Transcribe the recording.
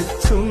അച്ചും